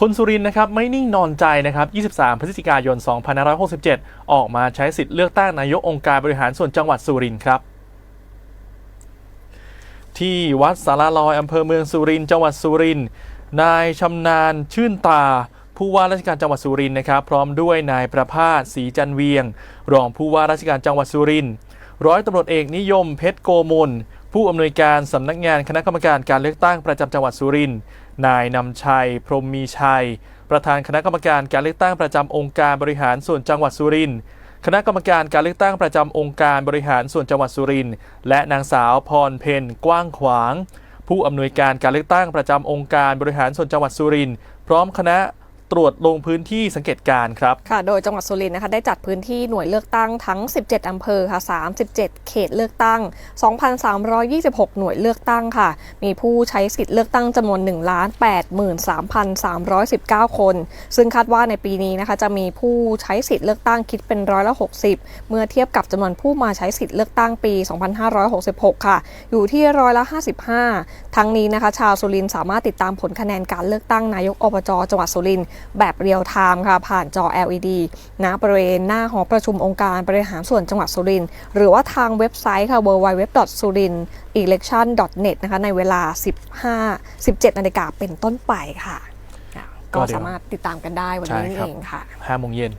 คนสุรินนะครับไม่นิ่งนอนใจนะครับ 23 พฤศจิกายน 2567 ออกมาใช้สิทธิ์เลือกตั้งนายกองค์การบริหารส่วนจังหวัดสุรินทร์ครับ ที่วัดสารลอยอำเภอเมืองสุรินทร์จังหวัดสุรินทร์นายชำนาญชื่นตา ผู้ว่าราชการจังหวัดสุรินทร์นะครับ พร้อมด้วยนายประภาสศรีจันเวียง รองผู้ว่าราชการจังหวัดสุรินทร์ร้อยตำรวจเอกนิยมเพชรโกมล ผู้อำนวยการสำนักงานคณะกรรมการการเลือกตั้งประจำจังหวัดสุรินทร์นายนำชัย พรมมีชัย ประธานคณะกรรมการการเลือกตั้งประจำองค์การบริหารส่วนจังหวัดสุรินทร์คณะกรรมการการเลือกตั้งประจำองค์การบริหารส่วนจังหวัดสุรินทร์และนางสาวพรเพนกว้างขวาง ผู้อำนวยการการเลือกตั้งประจำองค์การบริหารส่วนจังหวัดสุรินทร์พร้อมคณะ ตรวจลงพื้นที่สังเกตการณ์ครับค่ะ โดยจังหวัดสุรินทร์นะคะได้จัดพื้นที่หน่วยเลือกตั้งทั้ง 17 อำเภอค่ะ 37 เขตเลือกตั้ง 2,326 หน่วยเลือกตั้งค่ะ มีผู้ใช้สิทธิ์เลือกตั้งจำนวน 1 8 3,319 คน ซึ่งคาดว่าในปีนี้นะคะจะมีผู้ใช้สิทธิ์เลือกตั้งคิดเป็นร้อยละ 60 เมื่อเทียบกับจำนวนผู้มาใช้สิทธิ์เลือกตั้งปี 2566 ค่ะ อยู่ที่ร้อยละ 55 ทั้งนี้นะคะ ชาวสุรินทร์สามารถติดตามผลคะแนนการเลือกตั้งนายกอบจจังหวัดสุรินทร์แบบเรียลไทม์ค่ะผ่านจอ LED ณบริเวณหน้าหอประชุมองค์การบริหารส่วนจังหวัดสุรินทร์หรือว่าทางเว็บไซต์ค่ะ www.surin election.net นะคะในเวลา 15 17นาฬิกาเป็นต้นไปค่ะ ก็ก็เดี๋ยวสามารถติดตามกันได้วันใช่นี้นี่ครับเองค่ะ5โมงเย็น